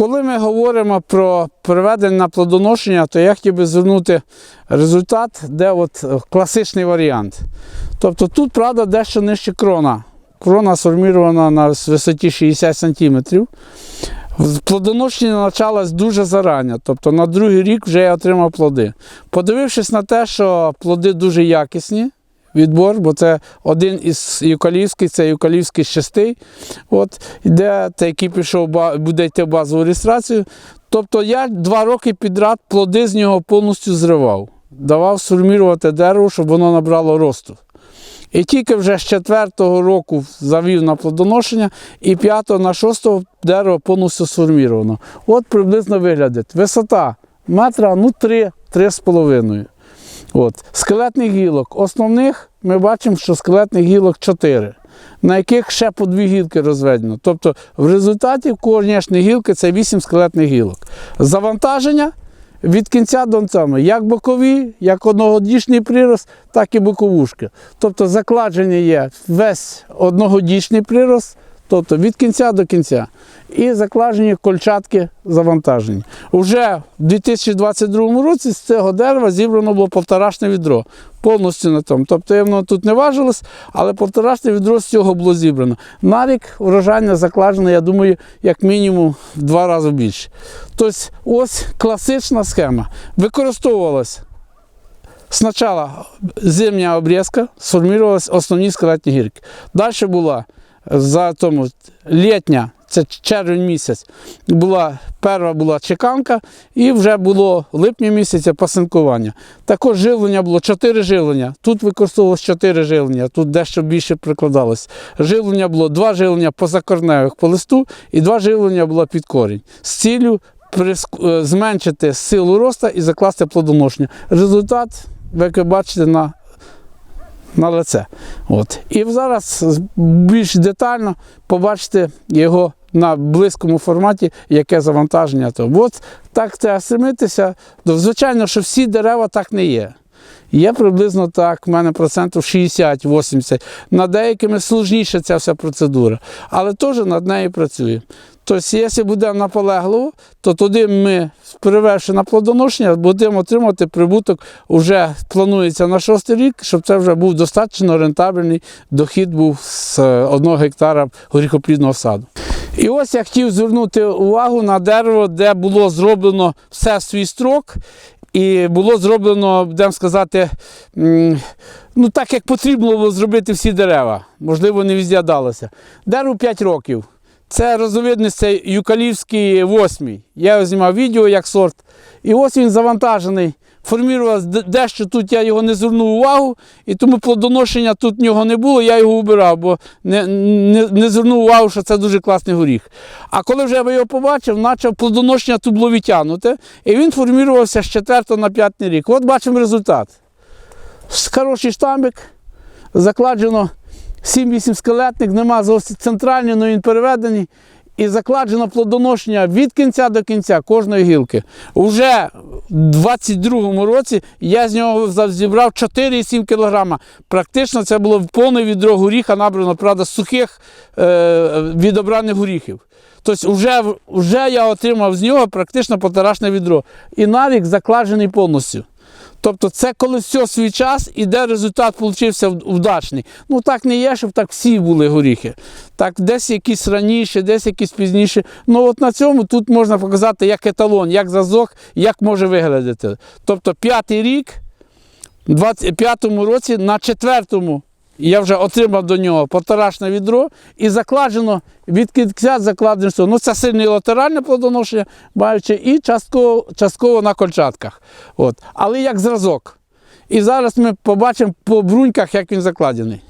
Коли ми говоримо про приведення на плодоношення, то я хотів би звернути результат, де от класичний варіант. Тобто тут, правда, дещо нижче крона. Крона сформірована на висоті 60 см. Плодоношення почалось дуже зарані, тобто на другий рік вже я отримав плоди. Подивившись на те, що плоди дуже якісні, відбор, бо це один із юкалівських, це юкалівський шестий, от, де та, який пішов, буде йти в базову реєстрацію. Тобто я два роки підряд плоди з нього повністю зривав, давав сформірувати дерево, щоб воно набрало росту. І тільки вже з четвертого року завів на плодоношення, і п'ятого на шостого дерево повністю сформіровано. От приблизно виглядить. Висота метра ну 3, 3,5. От. Скелетних гілок. Основних ми бачимо, що скелетних гілок 4, на яких ще по дві гілки розведено. Тобто в результаті в кожній гілки це 8 скелетних гілок. Завантаження від кінця до кінця, як бокові, як одногодічний прирост, так і боковушки. Тобто закладження є весь одногодічний прирост, тобто від кінця до кінця. І закладжені кольчатки завантажені. Уже в 2022 році з цього дерева зібрано було повторашне відро. Повністю на тому. Тобто воно тут не важилось, але повторашне відро з цього було зібрано. На рік урожайне закладено, я думаю, як мінімум в два рази більше. Тобто, ось класична схема. Використовувалась спочатку зимня обрізка, сформувалися основні скелетні гірки. Далі була за тому літня, це червень місяць, була перша була чеканка, і вже було липня місяця пасинкування. Також живлення було 4 живлення. Тут використовувалось 4 живлення, тут дещо більше прикладалось. Живлення було 2 живлення позакорневих по листу і 2 живлення було під корінь. З ціллю е, зменшити силу росту і закласти плодоношення. Результат, ви бачите, на на лице. От. І зараз більш детально побачите його на близькому форматі, яке завантаження. То. От так треба стремитися. Ну, Звичайно, що всі дерева так не є. Є приблизно так, в мене процентів 60-80. Над деякими сложніша ця вся процедура, але теж над нею працюємо. Тобто, якщо будемо наполегливо, то туди ми, переверши на плодоношення, будемо отримати прибуток, вже планується на шостий рік, щоб це вже був достатньо рентабельний дохід був з е, одного гектара горіхоплідного саду. І ось я хотів звернути увагу на дерево, де було зроблено все в свій строк. І було зроблено, будемо сказати, ну так як потрібно було зробити всі дерева. Можливо, не далося. Дереву 5 років. Це розовидність, це юкалівський восьмий. Я його знімав відео як сорт. І ось він завантажений. Формувалось дещо тут я його не звернув увагу, і тому плодоношення тут в нього не було, я його убирав, бо не, не, не звернув увагу, що це дуже класний горіх. А коли вже я його побачив, почав плодоношення тут було відтягнуте, і він формувався з 4 на 5 рік. От бачимо результат. Хороший штамбик, закладено 7-8 скелетник, нема зовсім центральний, але він переведений. І закладено плодоношення від кінця до кінця кожної гілки. Уже в 22-му році я з нього зібрав 4,7 кг. Практично це було повне відро горіха, набрано, правда, сухих е, відобраних горіхів. Тобто вже, вже я отримав з нього практично полторашне відро. І навік закладений повністю. Тобто це коли все свій час і де результат получився вдачний. Ну так не є, щоб так всі були горіхи. Так, десь якісь раніше, десь якісь пізніше. Ну от на цьому тут можна показати як еталон, як зразок, як може виглядати. Тобто п'ятий рік, у 25-му році, на четвертому я вже отримав до нього полторашне відро і закладено від кінця закладено. Ну це сильне латеральне плодоношення, маючи і частково, частково на кольчатках. От. Але як зразок. І зараз ми побачимо по бруньках, як він закладений.